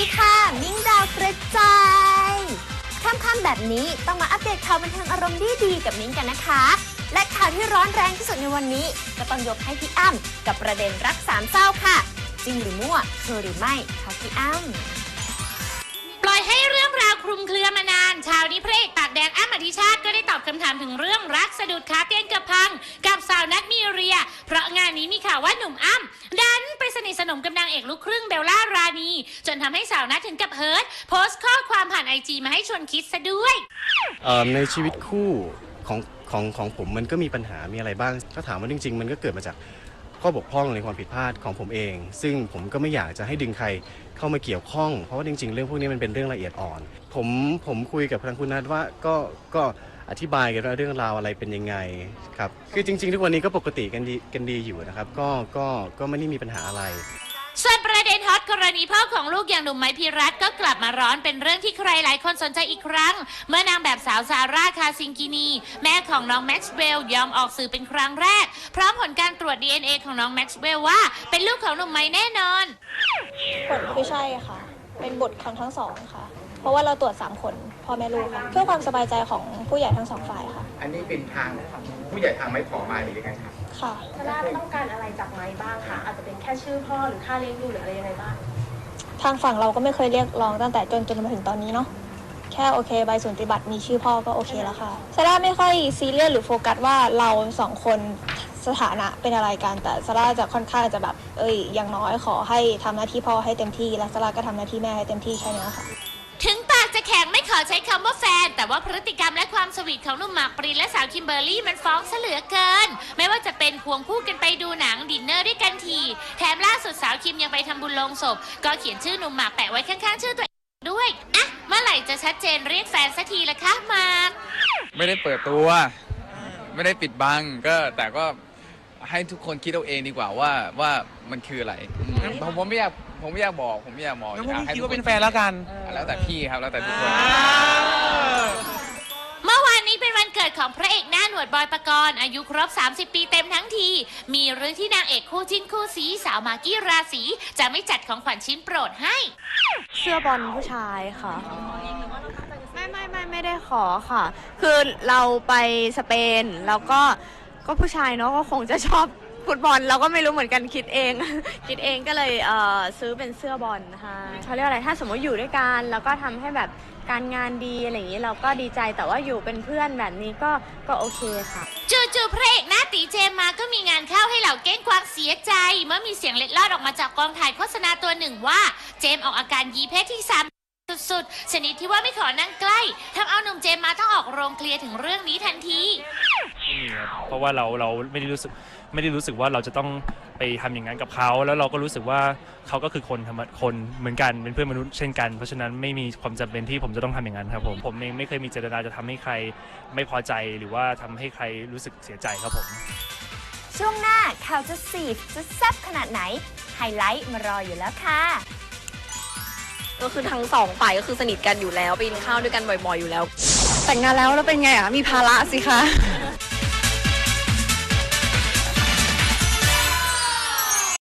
ดีค่ะ มิ้งดาวกระจายค่ำๆแบบนี้ต้องมาอัปเดตข่าวบันเทิงอารมณ์ดีๆกับมิ้งกันนะคะ และข่าวที่ร้อนแรงที่สุดในวันนี้ ก็ต้องยกให้พี่อ้ำกับประเด็นรักสามเศร้าค่ะ จริงหรือมั่วชัวร์หรือไม่คะพี่อ้ำปล่อยให้เรื่องราวคลุมเครือมานานชาวนี้พระเอกปากแดงอ้ำอธิชาติก็ได้ตอบคำถามถึงเรื่องรักสะดุดขาเตียงกือบพัง กับสาวนัทมีเรีย เพราะงานนี้มีข่าวว่าหนุ่มอ้ำดัน นิทสนมกับนางเอกลูกครึ่งเบลล่ารานี จนทำให้สาวนัทถึงกับเฮิร์ตโพสต์ข้อความผ่านไอจีมาให้ชวนคิดซะด้วย เอ่อในชีวิตคู่ของของของผมมันก็มีปัญหามีอะไรบ้าง ถ้าถามว่าจริง ๆ มันก็เกิดมาจากข้อบกพร่องในความผิดพลาดของผมเอง ซึ่งผมก็ไม่อยากจะให้ดึงใครเข้ามาเกี่ยวข้อง เพราะว่าจริง ๆ เรื่องพวกนี้มันเป็นเรื่องละเอียดอ่อน ผมผมคุยกับทางคุณนัทว่าก็ก็ อธิบายกันว่าเรื่องราวอะไรเป็นยังไงครับคือจริง ๆ ทุกวันนี้ก็ปกติกันดีกันดีอยู่นะครับ ก็ก็ก็ไม่ได้มีปัญหาอะไร ส่วนประเด็นฮอตกรณีพ่อของลูกอย่างหนุ่มไม้พิรัตก็กลับมาร้อนเป็นเรื่องที่ใครหลายคนสนใจอีกครั้ง เมื่อนางแบบสาวซาร่าคาซิงกินี แม่ของน้องแม็กซ์เวลยอมออกสื่อเป็นครั้งแรก พร้อมผลการตรวจ DNA ของน้องแม็กซ์เวลว่า เป็นลูกของหนุ่มไม้แน่นอน ผลคือใช่ค่ะ เป็นบุตรของทั้งสองค่ะ เพราะว่าเราตรวจ 3 คนพ่อแม่ลูกค่ะเพื่อความสบายใจของผู้ใหญ่ทั้งสองฝ่ายค่ะ อันนี้เป็นทางผู้ใหญ่ทางไม่ขอมาหรือยังไงครับค่ะซาร่าต้องการอะไรจากไม้บ้างคะอาจจะเป็นแค่ชื่อพ่อหรือค่าเลี้ยงดูหรืออะไรยังไงบ้างทางฝั่งเราก็ไม่เคยเรียกร้องตั้งแต่จนจนมาถึงตอนนี้เนาะแค่โอเคใบสุนติบัตรมีชื่อพ่อก็โอเคแล้วค่ะซาร่าไม่ค่อยซีเรียสหรือโฟกัสว่าเราสองคนสถานะเป็นอะไรกันแต่ซาร่าจะค่อนข้างจะแบบ เอ้ยอย่างน้อยขอให้ทำหน้าที่พ่อให้เต็มที่และซาร่าก็ทำหน้าที่แม่ให้เต็มที่แค่นี้ค่ะถึงปากจะแข็งไม่ขอใช้คำว่าแฟน แต่ว่าพฤติกรรมและความสวีทของหนุ่มหมากปรินและสาวคิมเบอร์รี่มันฟ้องเหลือเกิน ไม่ว่าจะเป็นควงคู่กันไปดูหนังดินเนอร์ด้วยกันที แถมล่าสุดสาวคิมยังไปทำบุญลงศพ ก็เขียนชื่อหนุ่มหมากแปะไว้ข้างๆชื่อตัวเองด้วยอะเมื่อไหร่จะชัดเจนเรียกแฟนสักทีละคะหมาก ไม่ได้เปิดตัว ไม่ได้ปิดบังก็แต่ก็ ให้ทุกคนคิดเอาเองดีกว่าว่าว่ามันคืออะไรผมผมไม่อยากผมไม่อยากบอก ผมไม่อยากบอกงั้นพวกอยากพี่ให้คิดทุกว่าเป็นแฟนแล้วกัน แล้วแต่พี่ครับแล้วแต่ทุกคน เมื่อวานนี้เป็นวันเกิดของพระเอกหน้าหนวดบอยปกรณ์อายุครบ 30 ปีเต็มทั้งที มีเรื่องที่นางเอกคู่จิ้นคู่สีสาวมากกี้ราศีจะไม่จัดของขวัญชิ้นโปรดให้เสื้อบอลผู้ชายค่ะ ไม่ไม่ไม่ไม่ได้ขอค่ะ คือเราไปสเปนแล้วก็ ก็ผู้ชายเนาะก็คงจะชอบฟุตบอลเราก็ไม่รู้เหมือนกันคิดเอง คิดเองก็เลยเอ่อซื้อเป็นเสื้อบอลค่ะเขาเรียกอะไรถ้าสมมติอยู่ด้วยกันแล้วก็ทำให้แบบการงานดีอะไรอย่างนี้เราก็ดีใจแต่ว่าอยู่เป็นเพื่อนแบบนี้ก็ก็โอเคค่ะจู่ๆพระเอกหน้าตีเจมมาก็มีงานเข้าให้เหล่าเก้งกวางเสียใจ เมื่อมีเสียงเล็ดลอดออกมาจากกองถ่ายโฆษณาตัวหนึ่งว่า เจมออกอาการยีเพศที่สามสุดๆชนิดที่ว่าไม่ขอนั่งใกล้ทำเอาหนุ่มเจมมาต้องออกโรงเคลียร์ถึงเรื่องนี้ทันที ไม่มีครับเพราะว่าเราเราไม่ได้รู้สึกไม่ได้รู้สึกว่าเราจะต้องไปทำอย่างนั้นกับเขาแล้วเราก็รู้สึกว่าเขาก็คือคนธรรมคนเหมือนกันเป็นเพื่อนมนุษย์เช่นกันเพราะฉะนั้นไม่มีความจำเป็นที่ผมจะต้องทำอย่างนั้นครับผมผมเองไม่เคยมีเจตนาจะทำให้ใครไม่พอใจหรือว่าทำให้ใครรู้สึกเสียใจครับผม ช่วงหน้าข่าวจะสีดจะแซ่บขนาดไหน ไฮไลท์มารออยู่แล้วค่ะ ก็คือทั้งสองฝ่ายก็คือสนิทกันอยู่แล้วไปกินข้าวด้วยกันบ่อยๆอยู่แล้ว แต่งงานแล้วแล้วเป็นไงอะ มีภาระสิคะ